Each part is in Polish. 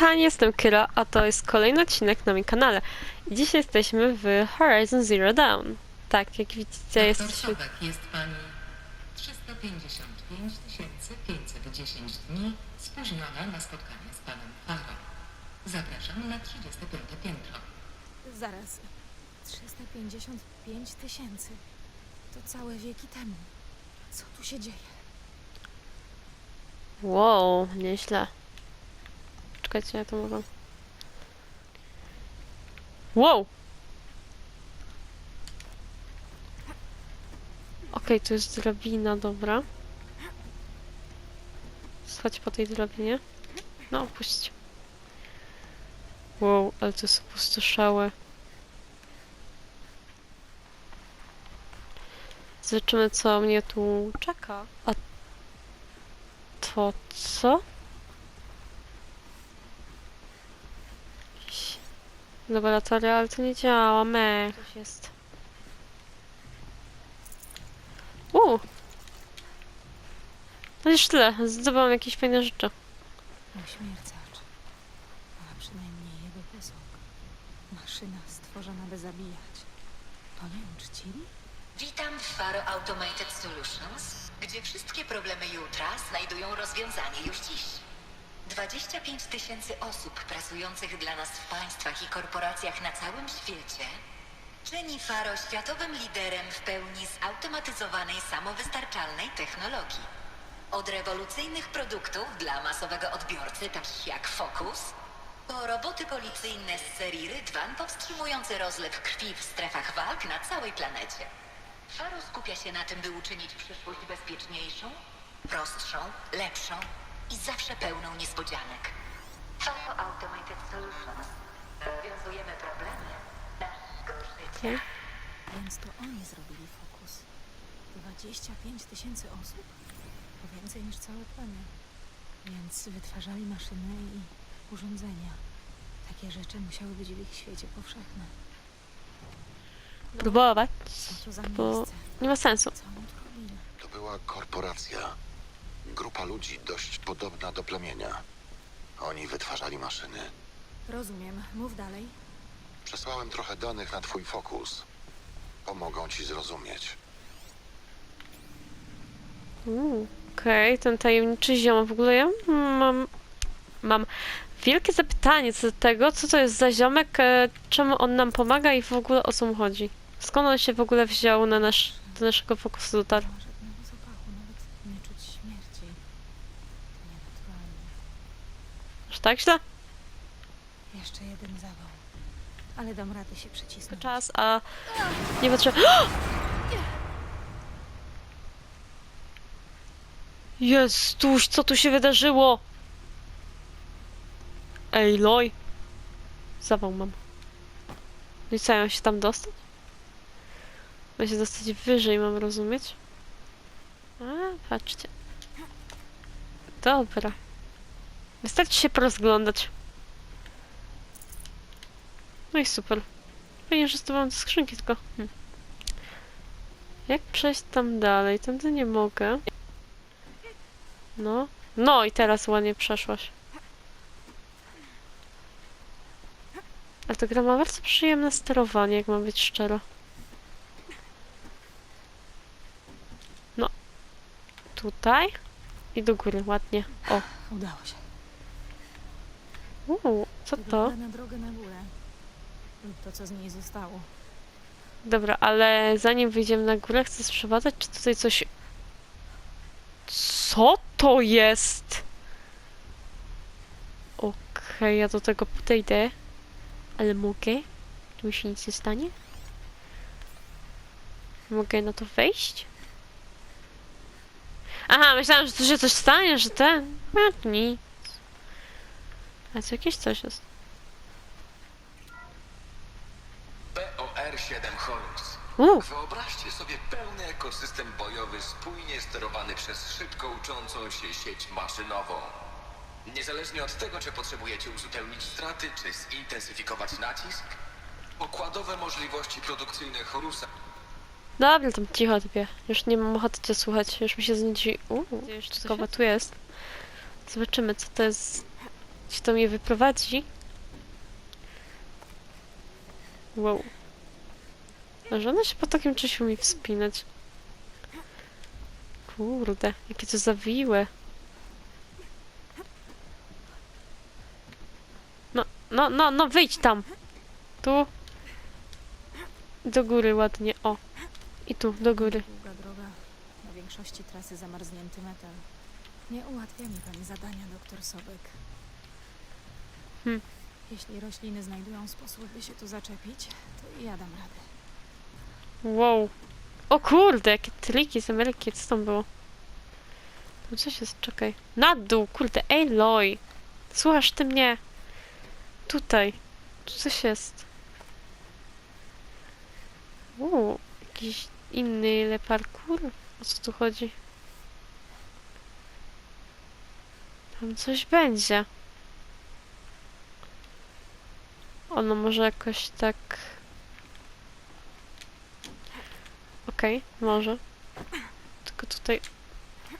kochani, jestem Kyra, a to jest kolejny odcinek na moim kanale. I dzisiaj jesteśmy w Horizon Zero Dawn. Tak, jak widzicie, Doktor jesteśmy... Sobek, jest pani 355 510 dni spóźniona na spotkanie z panem Faro. Zapraszam na 35 piętro. Zaraz. 355 tysięcy. To całe wieki temu. Co tu się dzieje? Wow, nieźle. Czekajcie, ja to mogę... Wow! Okej, tu jest drabina, dobra. Schodź po tej drabinie. No, puść. Wow, ale to jest opustoszałe. Zobaczymy, co mnie tu czeka. A to co? Laboratoria, ale to nie działa, me. Coś jest. Uuu! No już tyle, zdobyłam jakieś fajne rzeczy. Ośmiercacz. A przynajmniej jego posąg. Maszyna stworzona, by zabijać. To nie uczcili? Witam w Faro Automated Solutions, gdzie wszystkie problemy jutra znajdują rozwiązanie już dziś. 25 tysięcy osób pracujących dla nas w państwach i korporacjach na całym świecie czyni Faro światowym liderem w pełni zautomatyzowanej, samowystarczalnej technologii. Od rewolucyjnych produktów dla masowego odbiorcy, takich jak Focus, po roboty policyjne z serii Rydwan powstrzymujące rozlew krwi w strefach walk na całej planecie. Faro skupia się na tym, by uczynić przyszłość bezpieczniejszą, prostszą, lepszą i zawsze pełną niespodzianek. Faro Automated Solutions. Rozwiązujemy problemy naszego życia. Więc to oni zrobili fokus. 25 tysięcy osób? To więcej niż cały planet. Więc wytwarzali maszyny i urządzenia. Takie rzeczy musiały być w ich świecie powszechne. Próbować, Co to za bo miejsce? nie ma sensu. Co on tu robili? To była korporacja. Grupa ludzi dość podobna do plemienia. Oni wytwarzali maszyny. Rozumiem. Mów dalej. Przesłałem trochę danych na twój fokus. Pomogą ci zrozumieć. Uuu, Okej, ten tajemniczy ziom. W ogóle ja mam, mam wielkie zapytanie co do tego, co to jest za ziomek, e, czemu on nam pomaga i w ogóle o co mu chodzi. Skąd on się w ogóle wziął na nasz, do naszego fokusu dotarł? Nie ma żadnego zapachu, nawet nie czuć śmierci. To nienaturalne. Aż tak źle? Jeszcze jeden zawał. Ale dam radę się przycisnąć. Czas, a nie potrzeba... Jezuś, co tu się wydarzyło? Ej, loj. Zawał mam. No i co, ja mam się tam dostać? Mam się dostać wyżej, mam rozumieć? A, patrzcie. Dobra. Wystarczy się porozglądać. No i super. Fajnie, że zdobywam te skrzynki, tylko... Hm. Jak przejść tam dalej? Tędy nie mogę. No. No i teraz ładnie przeszłaś. Ale to gra ma bardzo przyjemne sterowanie, jak mam być szczero. No. Tutaj. I do góry, ładnie. O. Udało się. Uuu, co to? Na drogę na górę. To, co z niej zostało. Dobra, ale zanim wyjdziemy na górę, chcę sprzedawać, czy tutaj coś... Co to jest? Okej, ja do tego podejdę. Ale mogę? Tu mi się nic nie stanie? Mogę na to wejść? Aha, myślałam, że tu się coś stanie, że ten... Nic. A co jakieś coś jest. BOR-7 Horus. Uuu, Wyobraźcie sobie pełny ekosystem bojowy spójnie sterowany przez szybko uczącą się sieć maszynową. Niezależnie od tego, czy potrzebujecie uzupełnić straty, czy zintensyfikować nacisk, pokładowe możliwości produkcyjne Horusa Dobra, tam cicho typie. Już nie mam ochoty cię słuchać. Już mi się znudzi. Uuu, jeszcze tu jest. Zobaczymy, co to jest Gdzie to mnie wyprowadzi? Wow. A że ona się po takim czasie umie wspinać. Kurde, jakie to zawiłe. No, no, no, no, wyjdź tam. Tu. Do góry ładnie, o. I tu, do góry. Długa droga. Na większości trasy zamarznięty metal. Nie ułatwia mi pani zadania, doktor Sobek. Hmm. Jeśli rośliny znajdują sposób, by się tu zaczepić, to i ja dam radę. Wow. O kurde, jakie triki z Ameryki, co tam było? Tam coś jest, czekaj. Na dół, kurde, Aloy. Słuchasz ty mnie? Tutaj. Tu coś jest. Uuu, jakiś inny le parkour? O co tu chodzi? Tam coś będzie. Ono może jakoś tak... Okej, może. Tylko tutaj...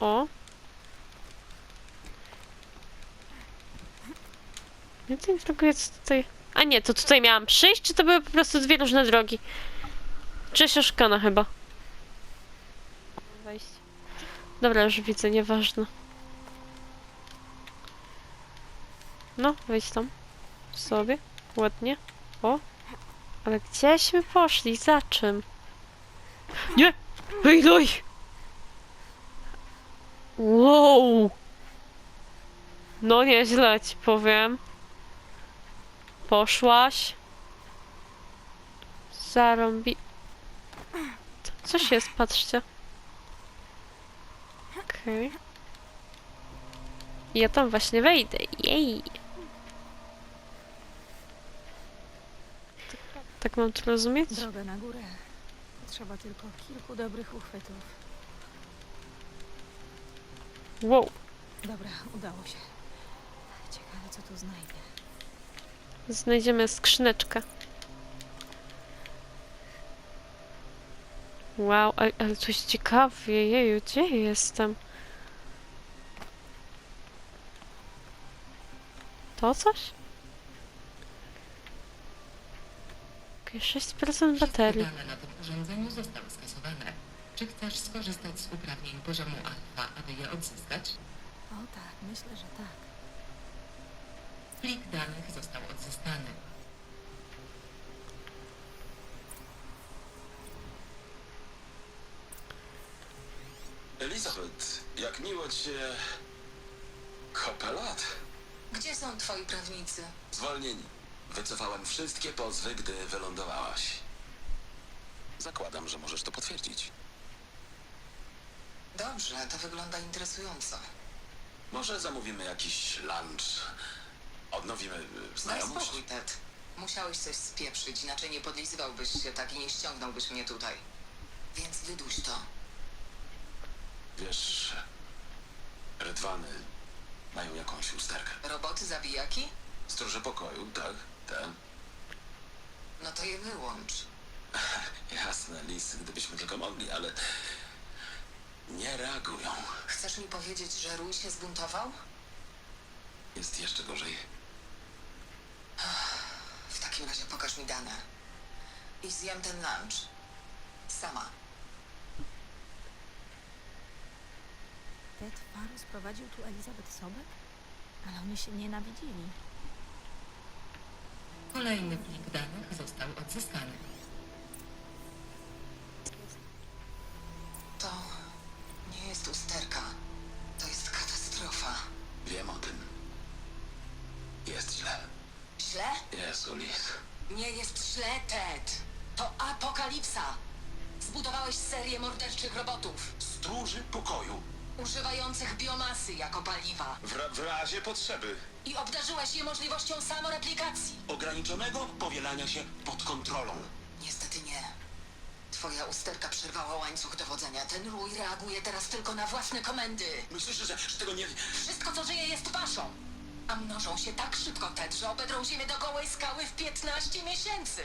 O. Nie to intryguje, co tutaj... A nie, to tutaj miałam przyjść, czy to były po prostu dwie różne drogi? Cześć, oszukana chyba. Wejść. Dobra, już widzę, nieważne. No, wejdź tam. Sobie. Ładnie. O. Ale gdzieśmy poszli? Za czym? Nie! Ej, doj! Wow! No nieźle ci powiem. Poszłaś. Zarąbi... Co- Coś jest, patrzcie. Okej. Ja tam właśnie wejdę. Jej! Tak mam to rozumieć? Droga na górę. Potrzeba tylko kilku dobrych uchwytów. Wow! Dobra, udało się. Ciekawe, co tu znajdę. Znajdziemy skrzyneczkę. Wow, ale, ale coś ciekawie, jeju, gdzie jestem? To coś? Okej, 6% baterii. Dane na tym urządzeniu zostały skasowane. Czy chcesz skorzystać z uprawnień poziomu alfa, aby je odzyskać? O tak, myślę, że tak. Plik danych został odzyskany. Elizabeth, jak miło cię... Kopelat? Gdzie są twoi prawnicy? Zwolnieni. Wycofałem wszystkie pozwy, gdy wylądowałaś. Zakładam, że możesz to potwierdzić. Dobrze, to wygląda interesująco. Może zamówimy jakiś lunch. Odnowimy y, Daj znajomość. spokój, Ted. Musiałeś coś spieprzyć, inaczej nie podlizywałbyś się tak i nie ściągnąłbyś mnie tutaj. Więc wyduś to. Wiesz, rydwany mają jakąś usterkę. Roboty zabijaki? Stróże pokoju, tak? Te. No to je wyłącz. Jasne, Lis, gdybyśmy tylko mogli, ale... Nie reagują. Chcesz mi powiedzieć, że Rój się zbuntował? Jest jeszcze gorzej. W takim razie pokaż mi dane. I zjem ten lunch. Sama. Ted Faru sprowadził tu Elizabeth Sobek? Ale oni się nienawidzili. Kolejny plik danych został odzyskany. To nie jest usterka. To jest katastrofa. Wiem o tym. Jest źle. Źle? Jezu, Lis. Nie jest źle, Ted. To apokalipsa. Zbudowałeś serię morderczych robotów, Stróży pokoju. używających biomasy jako paliwa. W, ra- w razie potrzeby. I obdarzyłeś je możliwością samoreplikacji. Ograniczonego powielania się pod kontrolą. Niestety nie. Twoja usterka przerwała łańcuch dowodzenia. Ten rój reaguje teraz tylko na własne komendy. Myślisz, że, że tego nie... Wszystko, co żyje, jest waszą. A mnożą się tak szybko, Ted, że obedrą ziemię do gołej skały w 15 miesięcy.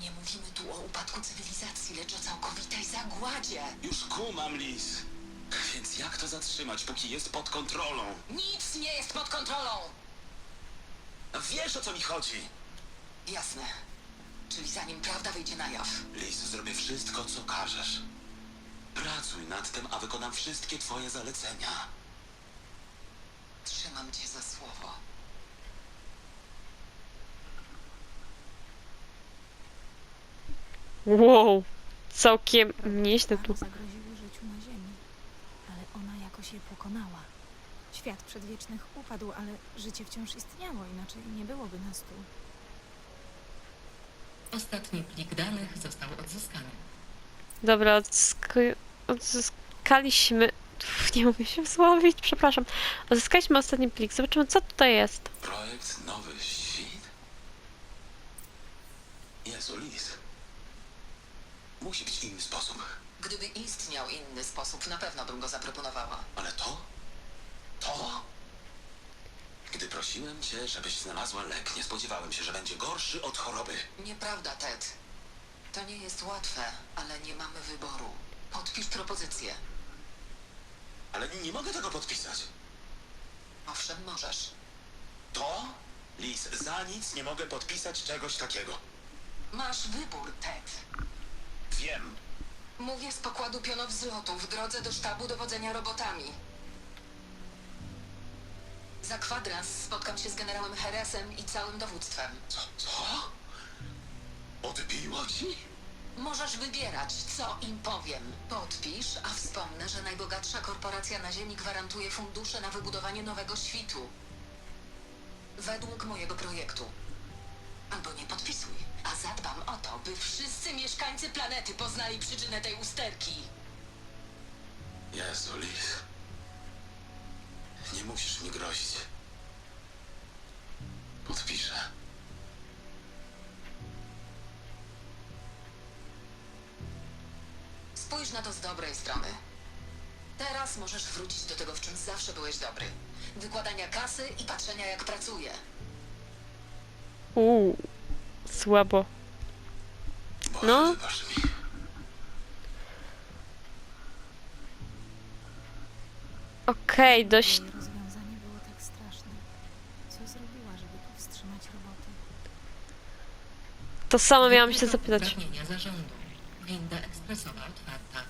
Nie mówimy tu o upadku cywilizacji, lecz o całkowitej zagładzie. Już kumam, Lis. Więc jak to zatrzymać, póki jest pod kontrolą? Nic nie jest pod kontrolą. wiesz o co mi chodzi. Jasne. Czyli zanim prawda wyjdzie na jaw. Liz, zrobię wszystko, co każesz. Pracuj nad tym, a wykonam wszystkie twoje zalecenia. Trzymam cię za słowo. Wow, całkiem nieźle tu zagroziły życiu na ziemi, ale ona jakoś je pokonała. Świat przedwiecznych upadł, ale życie wciąż istniało, inaczej nie byłoby nas tu. Ostatni plik danych został odzyskany. Dobra, odzysk- odzyskaliśmy... Uf, nie mogę się wsłowić, przepraszam. Odzyskaliśmy ostatni plik. Zobaczymy, co tutaj jest. Projekt Nowy Świt? Jezu, Liz. Musi być inny sposób. Gdyby istniał inny sposób, na pewno bym go zaproponowała. Ale to? To? Gdy prosiłem cię, żebyś znalazła lek, nie spodziewałem się, że będzie gorszy od choroby. Nieprawda, Ted. To nie jest łatwe, ale nie mamy wyboru. Podpisz propozycję. Ale nie mogę tego podpisać. Owszem, możesz. To? Liz, za nic nie mogę podpisać czegoś takiego. Masz wybór, Ted. Wiem. Mówię z pokładu pionowzlotu w drodze do sztabu dowodzenia robotami. Za kwadrans spotkam się z generałem Heresem i całym dowództwem. Co? Co? Odbiło ci? Możesz wybierać, co im powiem. Podpisz, a wspomnę, że najbogatsza korporacja na Ziemi gwarantuje fundusze na wybudowanie nowego świtu. Według mojego projektu. Albo nie podpisuj, a zadbam o to, by wszyscy mieszkańcy planety poznali przyczynę tej usterki. Jezu, Liz. Nie musisz mi grozić. Podpiszę. Spójrz na to z dobrej strony. Teraz możesz wrócić do tego, w czym zawsze byłeś dobry. Wykładania kasy i patrzenia, jak pracuje. Uuu, słabo. No. Okej, dość... Jej rozwiązanie było tak straszne. Co zrobiła, żeby powstrzymać roboty? To samo miałam się zapytać. Uprawnienia zarządu. Winda ekspresowa otwarta.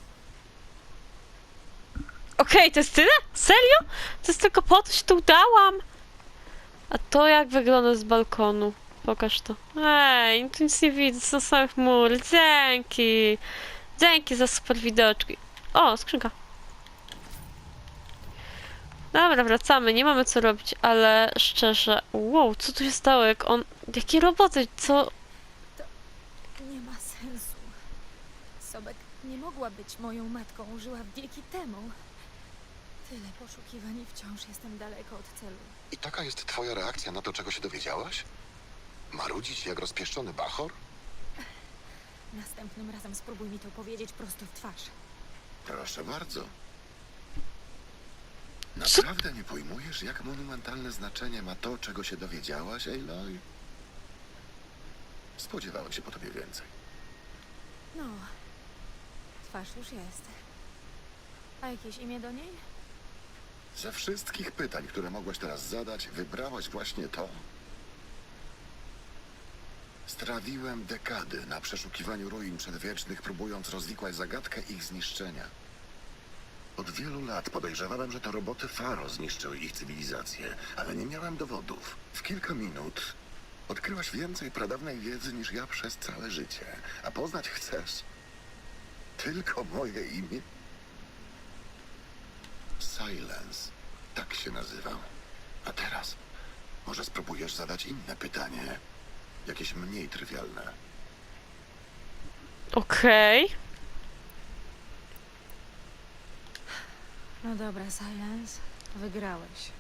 Okej, to jest tyle? Serio? To jest tylko po to, się tu udałam. A to jak wygląda z balkonu? Pokaż to. Ej, tu nic nie widzę, są same chmury. Dzięki. Dzięki za super widoczki. O, skrzynka. Dobra, wracamy, nie mamy co robić, ale szczerze, wow, co tu się stało, jak on, jakie roboty, co, Nie ma sensu. Sobek nie mogła być moją matką, żyła wieki temu. Tyle poszukiwań i wciąż jestem daleko od celu. I taka jest twoja reakcja na to, czego się dowiedziałaś? Marudzić jak rozpieszczony bachor? Następnym razem spróbuj mi to powiedzieć prosto w twarz. Proszę bardzo. Naprawdę nie pojmujesz, jak monumentalne znaczenie ma to, czego się dowiedziałaś, Aloy? Spodziewałem się po tobie więcej. No, twarz już jest. A jakieś imię do niej? Ze wszystkich pytań, które mogłaś teraz zadać, wybrałaś właśnie to. Strawiłem dekady na przeszukiwaniu ruin przedwiecznych, próbując rozwikłać zagadkę ich zniszczenia. Od wielu lat podejrzewałem, że to roboty Faro zniszczyły ich cywilizację, ale nie miałem dowodów. W kilka minut odkryłaś więcej pradawnej wiedzy niż ja przez całe życie. A poznać chcesz tylko moje imię? Silence. Tak się nazywam. A teraz może spróbujesz zadać inne pytanie. Jakieś mniej trywialne. okej. No dobra, Silence, wygrałeś.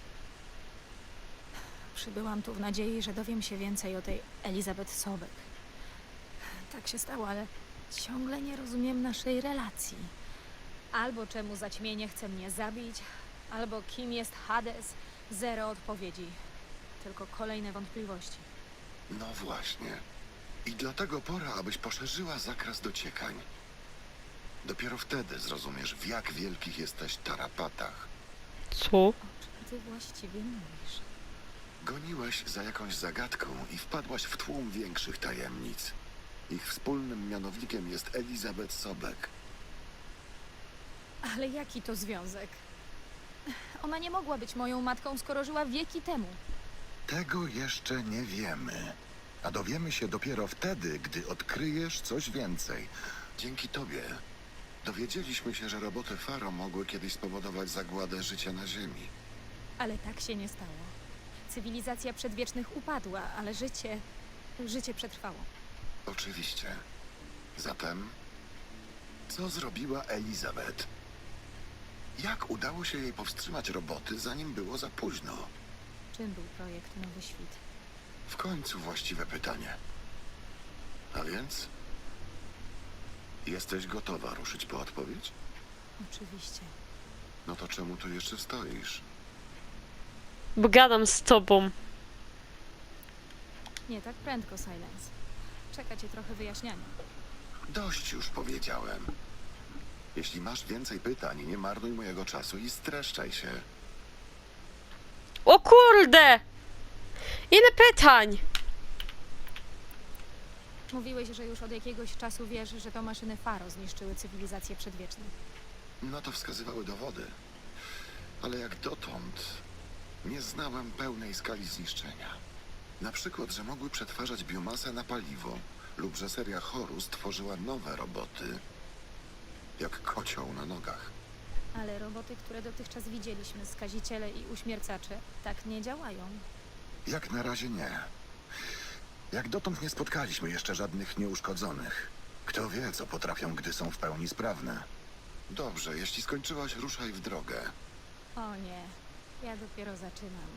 Przybyłam tu w nadziei, że dowiem się więcej o tej Elizabeth Sobek. Tak się stało, ale ciągle nie rozumiem naszej relacji. Albo czemu zaćmienie chce mnie zabić, albo kim jest Hades. Zero odpowiedzi. Tylko kolejne wątpliwości. No właśnie. I dlatego pora, abyś poszerzyła zakres dociekań. Dopiero wtedy zrozumiesz, w jak wielkich jesteś tarapatach. Co? Ty właściwie mówisz? Goniłeś za jakąś zagadką i wpadłaś w tłum większych tajemnic. Ich wspólnym mianownikiem jest Elizabeth Sobek. Ale jaki to związek? Ona nie mogła być moją matką, skoro żyła wieki temu. Tego jeszcze nie wiemy. A dowiemy się dopiero wtedy, gdy odkryjesz coś więcej. Dzięki tobie dowiedzieliśmy się, że roboty Faro mogły kiedyś spowodować zagładę życia na Ziemi. Ale tak się nie stało. Cywilizacja przedwiecznych upadła, ale życie. życie przetrwało. Oczywiście. Zatem, co zrobiła Elizabeth? Jak udało się jej powstrzymać roboty, zanim było za późno? Czym był projekt Nowy Świt? W końcu właściwe pytanie. A więc? Jesteś gotowa ruszyć po odpowiedź? Oczywiście. No to czemu tu jeszcze stoisz? Bo gadam z tobą. Nie tak prędko, Silence. Czeka cię trochę wyjaśniania. Dość już powiedziałem. Jeśli masz więcej pytań, nie marnuj mojego czasu i streszczaj się. O kurde! Ile pytań! Mówiłeś, że już od jakiegoś czasu wiesz, że to maszyny Faro zniszczyły cywilizację przedwieczną. Na to wskazywały dowody. Ale jak dotąd nie znałem pełnej skali zniszczenia. Na przykład, że mogły przetwarzać biomasę na paliwo lub że seria Horus tworzyła nowe roboty, jak kocioł na nogach. Ale roboty, które dotychczas widzieliśmy, skaziciele i uśmiercacze, tak nie działają. Jak na razie nie. Jak dotąd nie spotkaliśmy jeszcze żadnych nieuszkodzonych. Kto wie, co potrafią, gdy są w pełni sprawne. Dobrze, jeśli skończyłaś, ruszaj w drogę. O nie, ja dopiero zaczynam.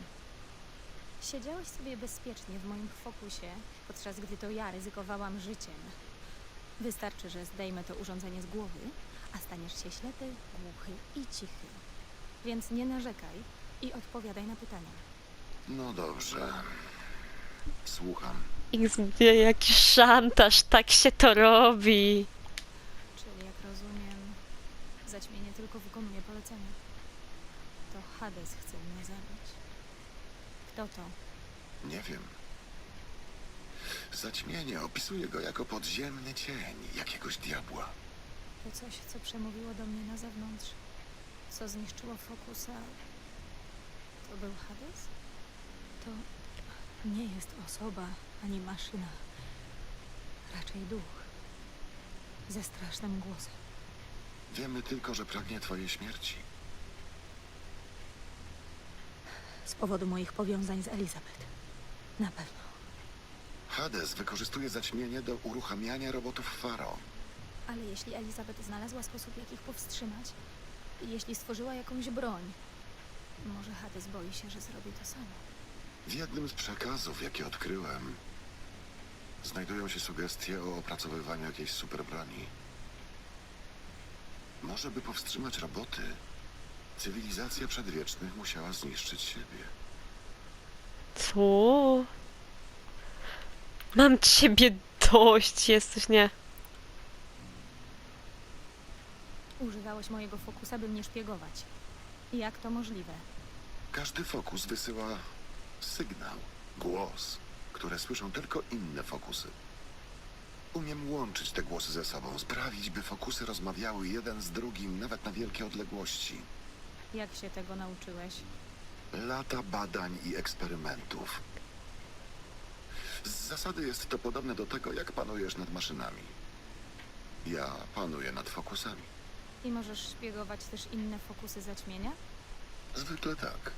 Siedziałeś sobie bezpiecznie w moim fokusie, podczas gdy to ja ryzykowałam życiem. Wystarczy, że zdejmę to urządzenie z głowy, a staniesz się ślepy, głuchy i cichy. Więc nie narzekaj i odpowiadaj na pytania. No dobrze. Słucham. XD, jaki szantaż, tak się to robi. Czyli jak rozumiem, zaćmienie tylko wykonuje polecenia. To Hades chce mnie zabić. Kto to? Nie wiem. Zaćmienie opisuje go jako podziemny cień jakiegoś diabła. To coś, co przemówiło do mnie na zewnątrz. Co zniszczyło fokusa. To był Hades? To nie jest osoba ani maszyna. Raczej duch. Ze strasznym głosem. Wiemy tylko, że pragnie twojej śmierci. Z powodu moich powiązań z Elizabeth. Na pewno. Hades wykorzystuje zaćmienie do uruchamiania robotów Faro. Ale jeśli Elizabeth znalazła sposób, jak ich powstrzymać, jeśli stworzyła jakąś broń, może Hades boi się, że zrobi to samo. W jednym z przekazów, jakie odkryłem, znajdują się sugestie o opracowywaniu jakiejś superbroni. Może by powstrzymać roboty, cywilizacja przedwiecznych musiała zniszczyć siebie. Co? Mam ciebie dość, jesteś nie. Mojego fokusa, by mnie szpiegować. Jak to możliwe? Każdy fokus wysyła sygnał, głos, które słyszą tylko inne fokusy. Umiem łączyć te głosy ze sobą, sprawić, by fokusy rozmawiały jeden z drugim, nawet na wielkie odległości. Jak się tego nauczyłeś? Lata badań i eksperymentów. Z zasady jest to podobne do tego, jak panujesz nad maszynami. Ja panuję nad fokusami. I możesz szpiegować też inne fokusy zaćmienia? Zwykle tak.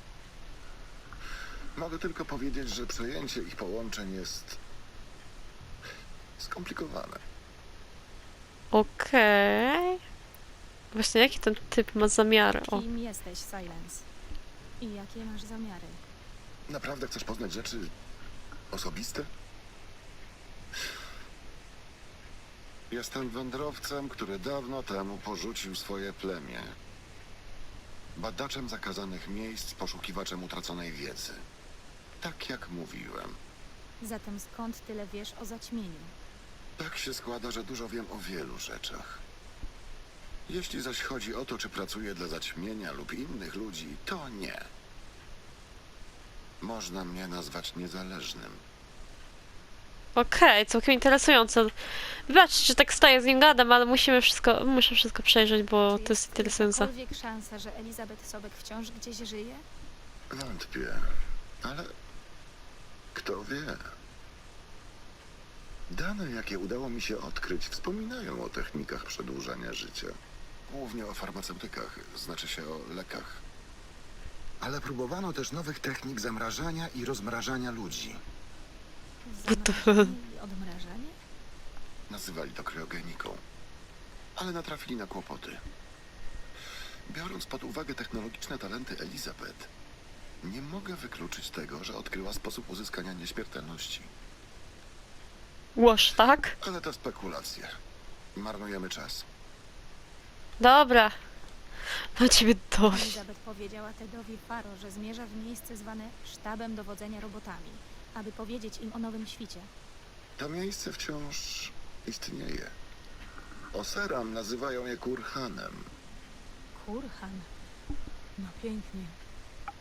Mogę tylko powiedzieć, że przejęcie ich połączeń jest skomplikowane. Okej. Właśnie jaki ten typ ma zamiary? O, Kim jesteś, Silence? I jakie masz zamiary? Naprawdę chcesz poznać rzeczy osobiste? Jestem wędrowcem, który dawno temu porzucił swoje plemię. Badaczem zakazanych miejsc, poszukiwaczem utraconej wiedzy. Tak jak mówiłem. Zatem skąd tyle wiesz o zaćmieniu? Tak się składa, że dużo wiem o wielu rzeczach. Jeśli zaś chodzi o to, czy pracuję dla zaćmienia lub innych ludzi, to nie. Można mnie nazwać niezależnym. Okej, całkiem interesujące. Wybaczcie, że tak staję z nim gadam, ale musimy wszystko, muszę wszystko przejrzeć, bo Czy to jest interesujące. jakakolwiek szansa, że Elizabeth Sobek wciąż gdzieś żyje? Wątpię, ale kto wie? Dane, jakie udało mi się odkryć, wspominają o technikach przedłużania życia. Głównie o farmaceutykach, znaczy się o lekach. Ale próbowano też nowych technik zamrażania i rozmrażania ludzi. What the odmrażanie? Nazywali to kryogeniką. Ale natrafili na kłopoty. Biorąc pod uwagę technologiczne talenty Elizabeth, nie mogę wykluczyć tego, że odkryła sposób uzyskania nieśmiertelności. Łoż, tak? Ale to spekulacje. Marnujemy czas. Dobra. Na ciebie dość. Elizabeth powiedziała Tedowi Faro, że zmierza w miejsce zwane sztabem dowodzenia robotami, aby powiedzieć im o nowym świcie. To miejsce wciąż istnieje. Oseram nazywają je Kurhanem. Kurhan. No pięknie.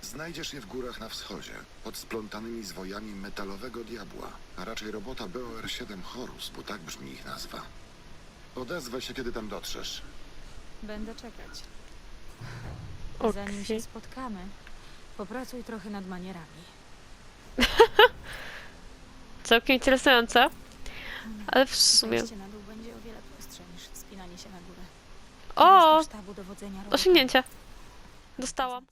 Znajdziesz je w górach na wschodzie, pod splątanymi zwojami metalowego diabła, a raczej robota BOR-7 Horus, bo tak brzmi ich nazwa. Odezwę się, kiedy tam dotrzesz. Będę czekać. Okej. Zanim się spotkamy, popracuj trochę nad manierami. Całkiem interesujące. Ale w sumie... Na dół będzie o wiele prostsze niż wspinanie się na górę. O! Teraz do sztabu dowodzenia robotami. Osiągnięcie. Dostałam.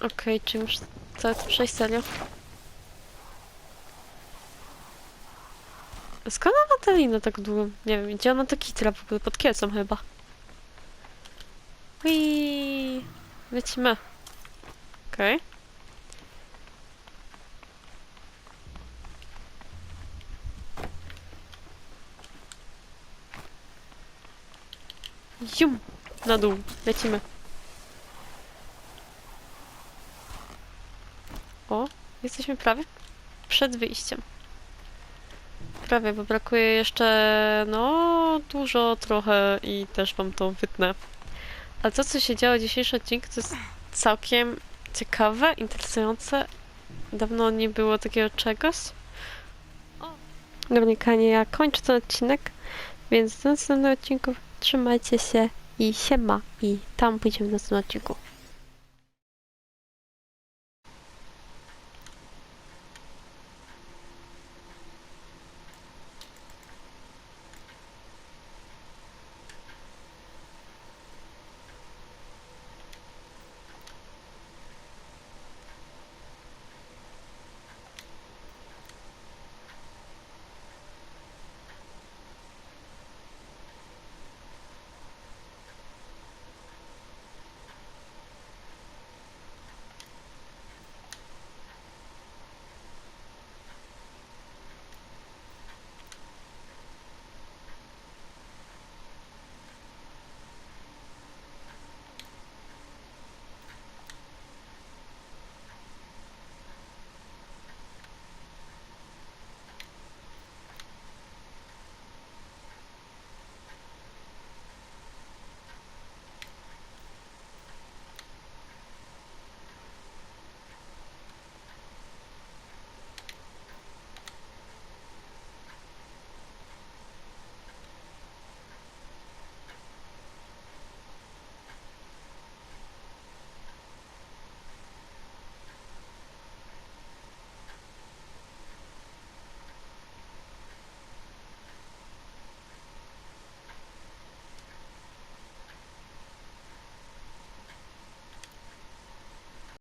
Okej, czy już chcę to przejść serio? Skąd ona ma tę linę tak długą? Nie wiem, gdzie ona to kitra w ogóle? Pod Kielcem chyba. Ui, Lecimy. Okej. Jum! Na dół. Lecimy. O, jesteśmy prawie przed wyjściem. Prawie, bo brakuje jeszcze, no, dużo trochę i też wam to wytnę. Ale to, co się działo w dzisiejszym odcinku, to jest całkiem ciekawe, interesujące. Dawno nie było takiego czegoś. Garnikanie, ja kończę ten odcinek, więc do następnego odcinku trzymajcie się i siema. I tam pójdziemy w następnym odcinku.